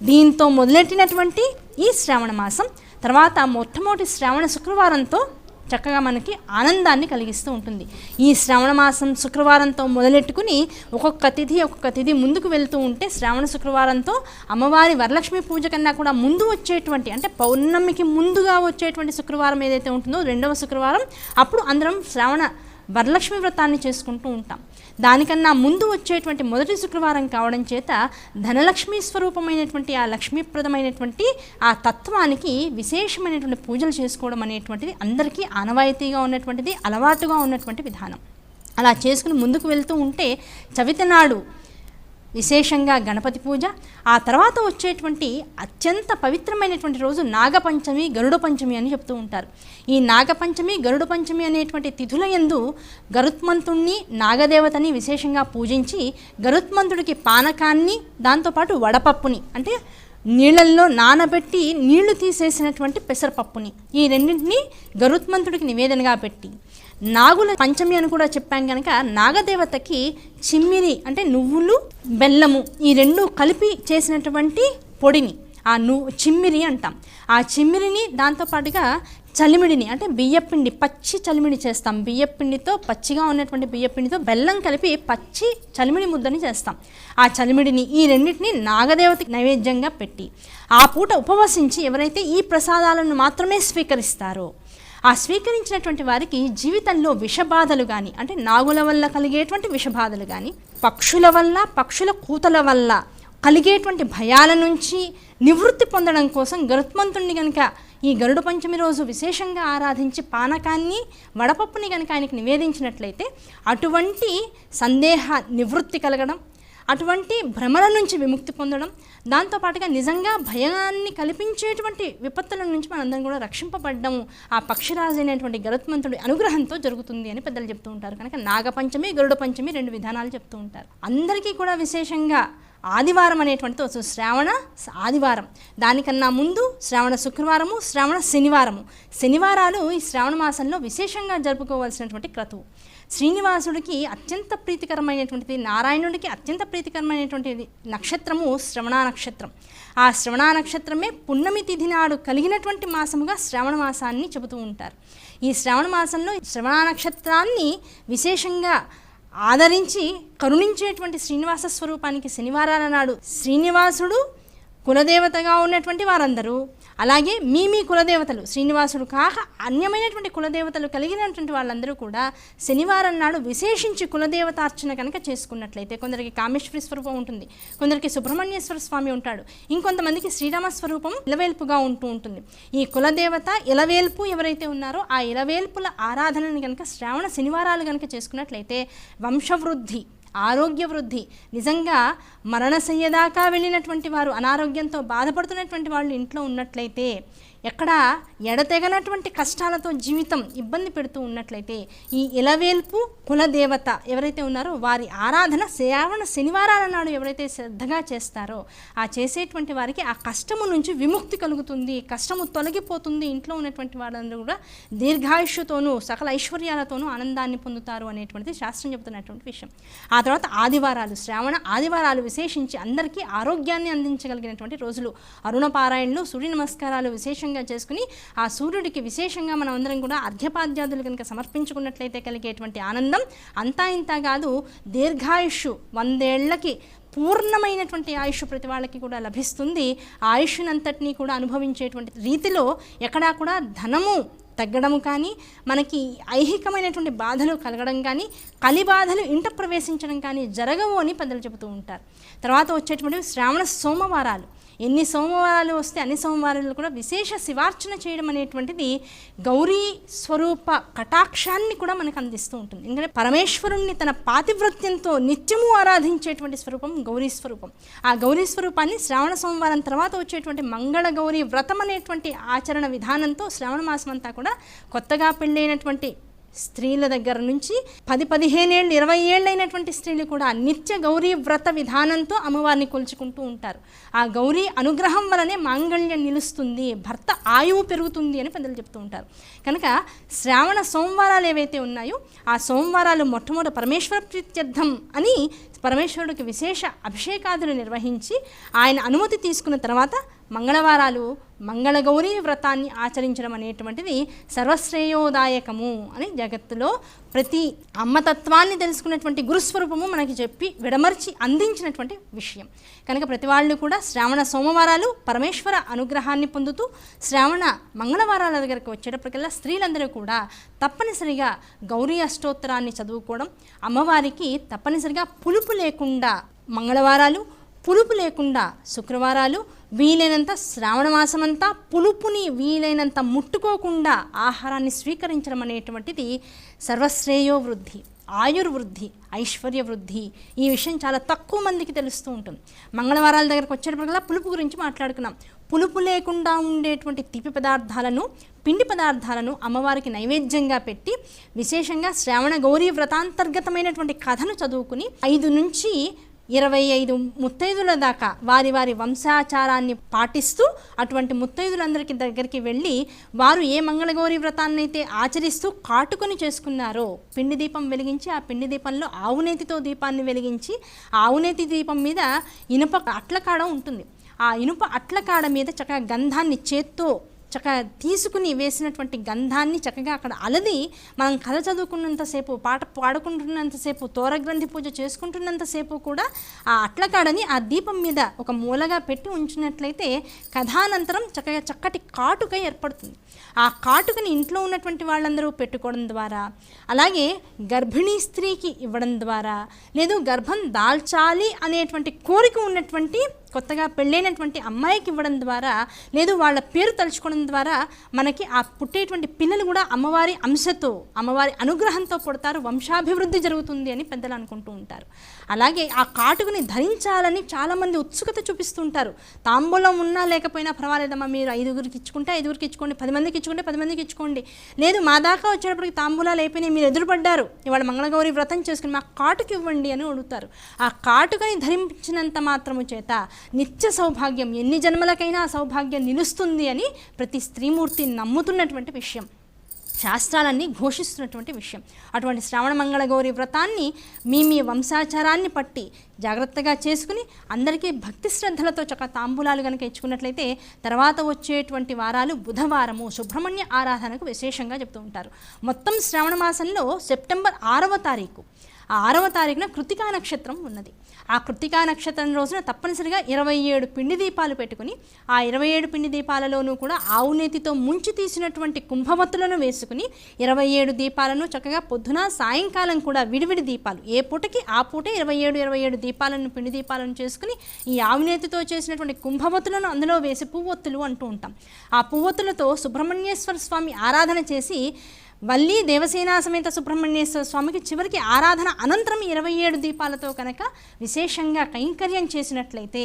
దీంతో మొదలెట్టినటువంటి ఈ శ్రావణ మాసం తర్వాత మొట్టమొదటి శ్రావణ శుక్రవారంతో చక్కగా మనకి ఆనందాన్ని కలిగిస్తూ ఉంటుంది. ఈ శ్రావణ మాసం శుక్రవారంతో మొదలెట్టుకుని ఒక్కొక్క తిథి ఒక్కొక్క తిథి ముందుకు వెళ్తూ ఉంటే శ్రావణ శుక్రవారంతో అమ్మవారి వరలక్ష్మి పూజ కన్నా కూడా ముందు వచ్చేటువంటి అంటే పౌర్ణమికి ముందుగా వచ్చేటువంటి శుక్రవారం ఏదైతే ఉంటుందో రెండవ శుక్రవారం అప్పుడు అందరం శ్రావణ వరలక్ష్మి వ్రతాన్ని చేసుకుంటూ ఉంటాం. దానికన్నా ముందు వచ్చేటువంటి మొదటి శుక్రవారం కావడం చేత ధనలక్ష్మి స్వరూపమైనటువంటి ఆ లక్ష్మీప్రదమైనటువంటి ఆ తత్వానికి విశేషమైనటువంటి పూజలు చేసుకోవడం అనేటువంటిది అందరికీ ఆనవాయితీగా ఉన్నటువంటిది అలవాటుగా ఉన్నటువంటి విధానం. అలా చేసుకుని ముందుకు వెళ్తూ ఉంటే చవితనాడు విశేషంగా గణపతి పూజ. ఆ తర్వాత వచ్చేటువంటి అత్యంత పవిత్రమైనటువంటి రోజు నాగపంచమి గరుడ పంచమి అని చెప్తూ ఉంటారు. ఈ నాగపంచమి గరుడ పంచమి అనేటువంటి తిథుల యందు గరుత్మంతుణ్ణి నాగదేవతని విశేషంగా పూజించి గరుత్మంతుడికి పానకాన్ని దాంతోపాటు వడపప్పుని అంటే నీళ్ళల్లో నానబెట్టి నీళ్ళు తీసేసినటువంటి పెసరపప్పుని ఈ రెండింటిని గరుత్మంతుడికి నివేదనగా పెట్టి నాగుల పంచమి అని కూడా చెప్పాం కనుక నాగదేవతకి చిమ్మిరి అంటే నువ్వులు బెల్లము ఈ రెండు కలిపి చేసినటువంటి పొడిని ఆ నువ్వు చిమ్మిరి అంటాం. ఆ చిమ్మిరిని దాంతోపాటుగా చలిమిడిని అంటే బియ్యపిండి పచ్చి చలిమిడి చేస్తాం. బియ్యపిండితో పచ్చిగా ఉన్నటువంటి బియ్యపిండితో బెల్లం కలిపి పచ్చి చలిమిడి ముద్దని చేస్తాం. ఆ చలిమిడిని ఈ రెండింటిని నాగదేవతకి నైవేద్యంగా పెట్టి ఆ పూట ఉపవసించి ఎవరైతే ఈ ప్రసాదాలను మాత్రమే స్వీకరిస్తారో ఆ స్వీకరించినటువంటి వారికి జీవితంలో విషబాధలు కానీ అంటే నాగుల వల్ల కలిగేటువంటి విషబాధలు కానీ పక్షుల వల్ల పక్షుల కూతల వల్ల కలిగేటువంటి భయాల నుంచి నివృత్తి పొందడం కోసం గరుత్మంతుణ్ణి కనుక ఈ గరుడ పంచమి రోజు విశేషంగా ఆరాధించి పానకాన్ని వడపప్పుని కనుక ఆయనకి నివేదించినట్లయితే అటువంటి సందేహ నివృత్తి కలగడం అటువంటి భ్రమల నుంచి విముక్తి పొందడం దాంతోపాటుగా నిజంగా భయాన్ని కల్పించేటువంటి విపత్తుల నుంచి మనందరం కూడా రక్షింపబడ్డము ఆ పక్షిరాజు అయినటువంటి గరుత్మంతుడి అనుగ్రహంతో జరుగుతుంది అని పెద్దలు చెప్తూ ఉంటారు. కనుక నాగపంచమి గరుడ పంచమి రెండు విధానాలు చెప్తూ ఉంటారు. అందరికీ కూడా విశేషంగా ఆదివారం అనేటువంటిది వస్తుంది శ్రావణ ఆదివారం. దానికన్నా ముందు శ్రావణ శుక్రవారము శ్రావణ శనివారము. శనివారాలు ఈ శ్రావణ మాసంలో విశేషంగా జరుపుకోవాల్సినటువంటి క్రతువు. శ్రీనివాసుడికి అత్యంత ప్రీతికరమైనటువంటిది నారాయణుడికి అత్యంత ప్రీతికరమైనటువంటిది నక్షత్రము శ్రవణ నక్షత్రం. ఆ శ్రవణ నక్షత్రమే పున్నమి తిథి నాడు కలిగినటువంటి మాసముగా శ్రావణ మాసాన్ని చెబుతూ ఉంటారు. ఈ శ్రవణ మాసంలో శ్రవణ నక్షత్రాన్ని విశేషంగా ఆదరించి కరుణించేటువంటి శ్రీనివాస స్వరూపానికి శనివారాల నాడు శ్రీనివాసుడు కులదేవతగా ఉన్నటువంటి వారందరూ అలాగే మీ మీ కులదేవతలు శ్రీనివాసుడు కాక అన్యమైనటువంటి కులదేవతలు కలిగినటువంటి వాళ్ళందరూ కూడా శనివారం నాడు విశేషించి కులదేవతార్చన కనుక చేసుకున్నట్లయితే కొందరికి కామేశ్వరి స్వరూపం ఉంటుంది కొందరికి సుబ్రహ్మణ్యేశ్వర స్వామి ఉంటాడు ఇంకొంతమందికి శ్రీరామ స్వరూపం ఇలవేల్పుగా ఉంటూ ఉంటుంది. ఈ కులదేవత ఇలవేల్పు ఎవరైతే ఉన్నారో ఆ ఇలవేల్పుల ఆరాధనని కనుక శ్రావణ శనివారాలు కనుక చేసుకున్నట్లయితే వంశవృద్ధి ఆరోగ్య వృద్ధి నిజంగా మరణశయ్యదాకా వెళ్ళినటువంటి వారు అనారోగ్యంతో బాధపడుతున్నటువంటి వాళ్ళు ఇంట్లో ఉన్నట్లయితే ఎక్కడ ఎడతెగనటువంటి కష్టాలతో జీవితం ఇబ్బంది పెడుతూ ఉన్నట్లయితే ఈ ఇలవేల్పు కులదేవత ఎవరైతే ఉన్నారో వారి ఆరాధన శ్రావణ శనివారాల నాడు ఎవరైతే శ్రద్ధగా చేస్తారో ఆ చేసేటువంటి వారికి ఆ కష్టము నుంచి విముక్తి కలుగుతుంది కష్టము తొలగిపోతుంది. ఇంట్లో ఉన్నటువంటి వాళ్ళందరూ కూడా దీర్ఘాయుష్యతోనూ సకల ఐశ్వర్యాలతోనూ ఆనందాన్ని పొందుతారు అనేటువంటిది శాస్త్రం చెబుతున్నటువంటి విషయం. ఆ తర్వాత ఆదివారాలు శ్రావణ ఆదివారాలు విశేషించి అందరికీ ఆరోగ్యాన్ని అందించగలిగినటువంటి రోజులు. అరుణపారాయణలు సూర్య నమస్కారాలు విశేషంగా చేసుకుని ఆ సూర్యుడికి విశేషంగా మనం అందరం కూడా అర్ఘ్యపాద్యాదులు కనుక సమర్పించుకున్నట్లయితే కలిగేటువంటి ఆనందం. అంతా ఇంత కాదు దీర్ఘాయుష్ వందేళ్ళకి పూర్ణమైనటువంటి ఆయుష్ ప్రతి వాళ్ళకి కూడా లభిస్తుంది. ఆ ఆయుష్నంతటినీ కూడా అనుభవించేటువంటి రీతిలో ఎక్కడా కూడా ధనము తగ్గడము కానీ మనకి ఐహికమైనటువంటి బాధలు కలగడం కానీ కలి బాధలు ఇంట ప్రవేశించడం కానీ జరగవు అని పెద్దలు చెబుతూ ఉంటారు. తర్వాత వచ్చేటువంటి శ్రావణ సోమవారాలు. ఎన్ని సోమవారాలు వస్తే అన్ని సోమవారాలు కూడా విశేష శివార్చన చేయడం అనేటువంటిది గౌరీ స్వరూప కటాక్షాన్ని కూడా మనకు అందిస్తూ ఉంటుంది. ఎందుకంటే పరమేశ్వరుణ్ణి తన పాతివ్రత్యంతో నిత్యము ఆరాధించేటువంటి స్వరూపం గౌరీ స్వరూపం. ఆ గౌరీ స్వరూపాన్ని శ్రావణ సోమవారం తర్వాత వచ్చేటువంటి మంగళ గౌరీ వ్రతం అనేటువంటి ఆచరణ విధానంతో శ్రావణ మాసం అంతా కూడా కొత్తగా పెళ్ళైనటువంటి స్త్రీల దగ్గర నుంచి పది పదిహేనేళ్ళు ఇరవై ఏళ్ళు అయినటువంటి స్త్రీలు కూడా నిత్య గౌరీ వ్రత విధానంతో అమ్మవారిని కొలుచుకుంటూ ఉంటారు. ఆ గౌరీ అనుగ్రహం వలనే మాంగళ్యం నిలుస్తుంది భర్త ఆయువు పెరుగుతుంది అని పెద్దలు చెప్తూ ఉంటారు. కనుక శ్రావణ సోమవారాలు ఏవైతే ఉన్నాయో ఆ సోమవారాలు మొట్టమొదటి పరమేశ్వర ప్రీత్యర్థం అని పరమేశ్వరుడికి విశేష అభిషేకాదులు నిర్వహించి ఆయన అనుమతి తీసుకున్న తర్వాత మంగళవారాలు మంగళగౌరీ వ్రతాన్ని ఆచరించడం అనేటువంటిది సర్వశ్రేయోదాయకము అని జగత్తులో ప్రతి అమ్మతత్వాన్ని తెలుసుకున్నటువంటి గురుస్వరూపము మనకి చెప్పి విడమర్చి అందించినటువంటి విషయం. కనుక ప్రతి వాళ్ళు కూడా శ్రావణ సోమవారాలు పరమేశ్వర అనుగ్రహాన్ని పొందుతూ శ్రావణ మంగళవారాల దగ్గరకు వచ్చేటప్పటికల్లా స్త్రీలందరూ కూడా తప్పనిసరిగా గౌరీ అష్టోత్తరాన్ని చదువుకోవడం అమ్మవారికి తప్పనిసరిగా పులుపు పులుపు లేకుండా మంగళవారాలు పులుపు లేకుండా శుక్రవారాలు వీలైనంత శ్రావణ మాసమంతా పులుపుని వీలైనంత ముట్టుకోకుండా ఆహారాన్ని స్వీకరించడం అనేటువంటిది సర్వశ్రేయో వృద్ధి ఆయుర్వృద్ధి ఐశ్వర్య వృద్ధి. ఈ విషయం చాలా తక్కువ మందికి తెలుస్తూ ఉంటుంది. మంగళవారాల దగ్గరకు వచ్చేటప్పటికల్లా పులుపు గురించి మాట్లాడుకున్నాం. పులుపు లేకుండా ఉండేటువంటి తీపి పదార్థాలను పిండి పదార్థాలను అమ్మవారికి నైవేద్యంగా పెట్టి విశేషంగా శ్రావణ గౌరీ వ్రతాంతర్గతమైనటువంటి కథను చదువుకుని ఐదు నుంచి ఇరవై ఐదు ముత్తైదుల దాకా వారి వారి వంశాచారాన్ని పాటిస్తూ అటువంటి ముత్తైదులందరికి దగ్గరికి వెళ్ళి వారు ఏ మంగళగౌరి వ్రతాన్ని అయితే ఆచరిస్తూ కాటుకొని చేసుకున్నారో పిండి దీపం వెలిగించి ఆ పిండి దీపంలో ఆవునేతితో దీపాన్ని వెలిగించి ఆవునేతి దీపం మీద ఇనుప అట్లకాడ ఉంటుంది. ఆ ఇనుప అట్లకాడ మీద చక్కగా గంధాన్ని చేత్తో చక్కగా తీసుకుని వేసినటువంటి గంధాన్ని చక్కగా అక్కడ అలది మనం కథ చదువుకున్నంతసేపు పాట పాడుకుంటున్నంతసేపు తోరగ్రంథి పూజ చేసుకుంటున్నంతసేపు కూడా ఆ అట్లకాడని ఆ దీపం మీద ఒక మూలగా పెట్టి ఉంచినట్లయితే కథానంతరం చక్కగా చక్కటి కాటుక ఏర్పడుతుంది. ఆ కాటుకని ఇంట్లో ఉన్నటువంటి వాళ్ళందరూ పెట్టుకోవడం ద్వారా అలాగే గర్భిణీ స్త్రీకి ఇవ్వడం ద్వారా లేదు గర్భం దాల్చాలి అనేటువంటి కోరిక ఉన్నటువంటి కొత్తగా పెళ్ళైనటువంటి అమ్మాయికి ఇవ్వడం ద్వారా లేదు వాళ్ళ పేరు తలుచుకోవడం ద్వారా మనకి ఆ పుట్టేటువంటి పిల్లలు కూడా అమ్మవారి అంశతో అమ్మవారి అనుగ్రహంతో పుడతారు. వంశాభివృద్ధి జరుగుతుంది అని పెద్దలు అనుకుంటూ ఉంటారు. అలాగే ఆ కాటుకుని ధరించాలని చాలామంది ఉత్సుకత చూపిస్తుంటారు తాంబూలం ఉన్నా లేకపోయినా పర్వాలేదమ్మా మీరు ఐదుగురికి ఇచ్చుకుంటే ఐదుగురికి ఇచ్చుకోండి పది మందికి ఇచ్చుకుంటే పది మందికి ఇచ్చుకోండి. లేదు మా దాకా వచ్చేటప్పటికి తాంబూలాలు అయిపోయినాయి మీరు ఎదురుపడ్డారు. ఇవాళ మంగళగౌరి వ్రతం చేసుకుని మా కాటుకి ఇవ్వండి అని అడుగుతారు. ఆ కాటుకని ధరించినంత మాత్రము చేత నిత్య సౌభాగ్యం. ఎన్ని జన్మలకైనా ఆ సౌభాగ్యం నిలుస్తుంది అని ప్రతి స్త్రీమూర్తి నమ్ముతున్నటువంటి విషయం. శాస్త్రాలన్నీ ఘోషిస్తున్నటువంటి విషయం. అటువంటి శ్రావణ మంగళగౌరి వ్రతాన్ని మీ మీ వంశాచారాన్ని పట్టి జాగ్రత్తగా చేసుకుని అందరికీ భక్తి శ్రద్ధలతో చక్క తాంబూలాలు కనుక ఇచ్చుకున్నట్లయితే తర్వాత వచ్చేటువంటి వారాలు బుధవారము సుబ్రహ్మణ్య ఆరాధనకు విశేషంగా చెప్తూ ఉంటారు. మొత్తం శ్రావణ మాసంలో సెప్టెంబర్ ఆరవ తారీఖు. ఆరవ తారీఖున కృతికా నక్షత్రం ఉన్నది. ఆ కృతికా నక్షత్రం రోజున తప్పనిసరిగా ఇరవై ఏడు పిండి దీపాలు పెట్టుకుని ఆ ఇరవై ఏడు పిండి దీపాలలోనూ కూడా ఆవు నేతితో ముంచి తీసినటువంటి కుంభవత్తులను వేసుకుని ఇరవై ఏడు దీపాలను చక్కగా పొద్దున సాయంకాలం కూడా విడివిడి దీపాలు ఏ పూటకి ఆ పూటే ఇరవై ఏడు ఇరవై ఏడు దీపాలను పిండి దీపాలను చేసుకుని ఈ ఆవు నేతితో చేసినటువంటి కుంభవత్తులను అందులో వేసి పువ్వొత్తులు అంటూ ఉంటాం. ఆ పువ్వొత్తులతో సుబ్రహ్మణ్యేశ్వర స్వామి ఆరాధన చేసి వల్లి దేవసేనా సమేత సుబ్రహ్మణ్యేశ్వర స్వామికి చివరికి ఆరాధన అనంతరం ఇరవై ఏడు దీపాలతో కనుక విశేషంగా కైంకర్యం చేసినట్లయితే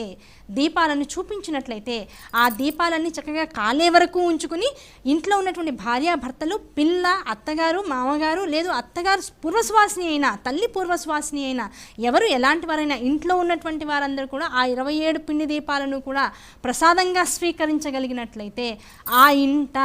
దీపాలను చూపించినట్లయితే ఆ దీపాలన్నీ చక్కగా కాలే వరకు ఉంచుకుని ఇంట్లో ఉన్నటువంటి భార్యాభర్తలు పిల్ల అత్తగారు మామగారు లేదు అత్తగారు పూర్వశ్వాసిని అయినా తల్లి పూర్వశ్వాసిని అయినా ఎవరు ఎలాంటి వారైనా ఇంట్లో ఉన్నటువంటి వారందరూ కూడా ఆ ఇరవై ఏడు పిండి దీపాలను కూడా ప్రసాదంగా స్వీకరించగలిగినట్లయితే ఆ ఇంట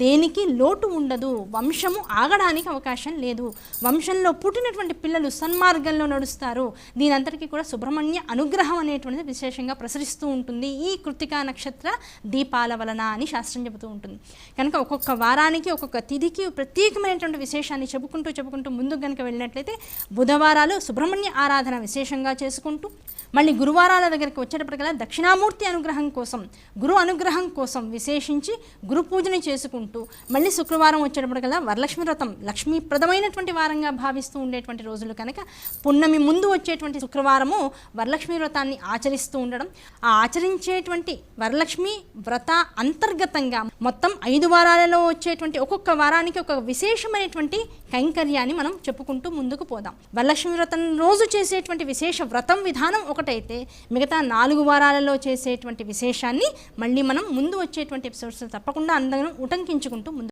దేనికి లోటు ఉండదు వంశం వంశము ఆగడానికి అవకాశం లేదు. వంశంలో పుట్టినటువంటి పిల్లలు సన్మార్గంలో నడుస్తారు. దీనంతటికీ కూడా సుబ్రహ్మణ్య అనుగ్రహం అనేటువంటిది విశేషంగా ప్రసరిస్తూ ఉంటుంది. ఈ కృతికా నక్షత్ర దీపాల వలన అని శాస్త్రం చెబుతూ ఉంటుంది. కనుక ఒక్కొక్క వారానికి ఒక్కొక్క తిథికి ప్రత్యేకమైనటువంటి విశేషాన్ని చెప్పుకుంటూ చెప్పుకుంటూ ముందుకు కనుక వెళ్ళినట్లయితే బుధవారాలు సుబ్రహ్మణ్య ఆరాధన విశేషంగా చేసుకుంటూ మళ్ళీ గురువారాల దగ్గరికి వచ్చేటప్పటికల్లా దక్షిణామూర్తి అనుగ్రహం కోసం గురు అనుగ్రహం కోసం విశేషించి గురు పూజని చేసుకుంటూ మళ్ళీ శుక్రవారం వచ్చేటప్పటికల్లా వరలక్ష్మి వ్రతం లక్ష్మీప్రదమైనటువంటి వారంగా భావిస్తూ ఉండేటువంటి రోజులు కనుక పున్నమి ముందు వచ్చేటువంటి శుక్రవారము వరలక్ష్మి వ్రతాన్ని ఆచరిస్తూ ఉండడం. ఆ ఆచరించేటువంటి వరలక్ష్మి వ్రత అంతర్గతంగా మొత్తం ఐదు వారాలలో వచ్చేటువంటి ఒక్కొక్క వారానికి ఒక విశేషమైనటువంటి కైంకర్యాన్ని మనం చెప్పుకుంటూ ముందుకు పోదాం. వరలక్ష్మి వ్రతం రోజు చేసేటువంటి విశేష వ్రతం విధానం ఒకటైతే మిగతా నాలుగు వారాలలో చేసేటువంటి విశేషాన్ని మళ్ళీ మనం ముందు వచ్చేటువంటి ఎపిసోడ్స్ తప్పకుండా అందరం ఉటంకించుకుంటూ ముందు